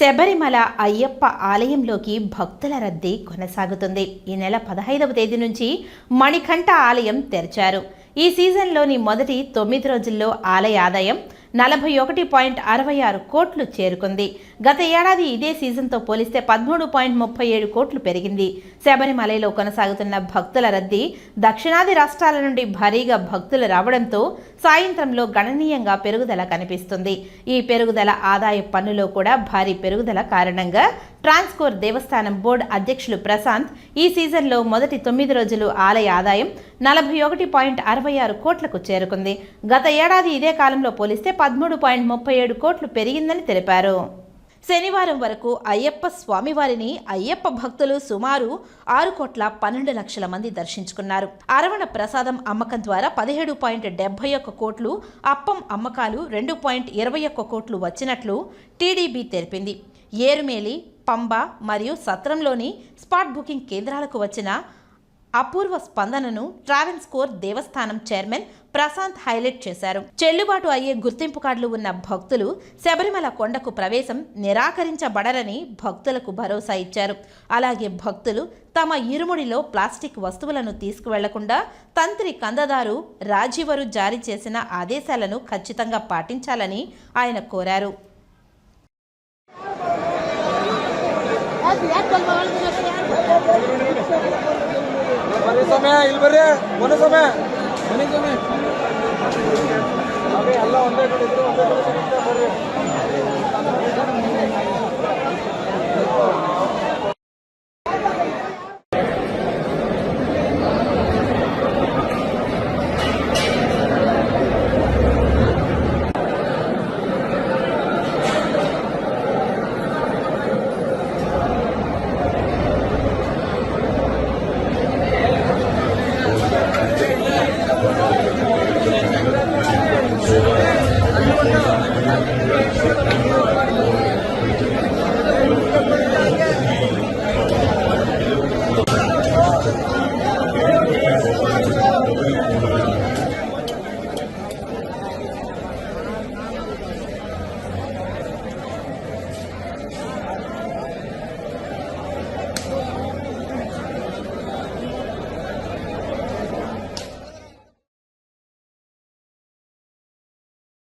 శబరిమల అయ్యప్ప ఆలయంలోకి భక్తుల రద్దీ కొనసాగుతుంది. ఈ నెల పదహైదవ తేదీ నుంచి మణికంఠ ఆలయం తెరిచారు. ఈ సీజన్లోని మొదటి తొమ్మిది రోజుల్లో ఆలయ ఆదాయం నలభై ఒకటి పాయింట్ అరవై ఆరు కోట్లు చేరుకుంది. గత ఏడాది ఇదే సీజన్తో పోలిస్తే పదమూడు పాయింట్ ముప్పై ఏడు కోట్లు పెరిగింది. శబరిమలలో కొనసాగుతున్న భక్తుల రద్దీ దక్షిణాది రాష్ట్రాల నుండి భారీగా భక్తులు రావడంతో సాయంత్రంలో గణనీయంగా పెరుగుదల కనిపిస్తుంది. ఈ పెరుగుదల ఆదాయ పన్నులో కూడా భారీ పెరుగుదల కారణంగా ట్రాన్స్కోర్ దేవస్థానం బోర్డు అధ్యక్షులు ప్రశాంత్ ఈ సీజన్లో మొదటి తొమ్మిది రోజులు ఆలయ ఆదాయం నలభై ఒకటి పాయింట్ అరవై ఆరు కోట్లకు చేరుకుంది. గత ఏడాది ఇదే కాలంలో పోలిస్తే పదమూడు పాయింట్ ముప్పై ఏడు కోట్లు పెరిగిందని తెలిపారు. శనివారం వరకు అయ్యప్ప స్వామివారిని అయ్యప్ప భక్తులు సుమారు ఆరు కోట్ల పన్నెండు లక్షల మంది దర్శించుకున్నారు. అరవణ ప్రసాదం అమ్మకం ద్వారా పదిహేడు పాయింట్ డెబ్బై ఒక్క కోట్లు అప్పం అమ్మకాలు రెండు పాయింట్ ఇరవై ఒక్క కోట్లు వచ్చినట్లు టీడీబీ తెలిపింది. ఏరుమేలి పంబ మరియు సత్రంలోని స్పాట్ బుకింగ్ కేంద్రాలకు వచ్చిన అపూర్వ స్పందనను ట్రావెన్ స్కోర్ దేవస్థానం చైర్మన్ ప్రశాంత్ హైలైట్ చేశారు చెల్లుబాటు అయ్యే గుర్తింపు కార్డులు ఉన్న భక్తులు శబరిమల కొండకు ప్రవేశం నిరాకరించబడరని భక్తులకు భరోసా ఇచ్చారు అలాగే భక్తులు తమ ఇరుముడిలో ప్లాస్టిక్ వస్తువులను తీసుకువెళ్లకుండా తంత్రి కందదారు రాజీవరు జారీ చేసిన ఆదేశాలను ఖచ్చితంగా పాటించాలని ఆయన కోరారు ಬರ್ರಿ ಸಮಯ ಇಲ್ಲಿ ಬರ್ರಿ ಮೊನ್ನೆ ಸಮಯ ಮನೆ ಸಮಯ ಅದೇ ಎಲ್ಲ ಒಂದೇ ಕಡೆ ಇದ್ರು ಒಂದೇ ಕಡೆ ಸಿಗುತ್ತೆ ಬರ್ರಿ 何でだいすきなんだよ!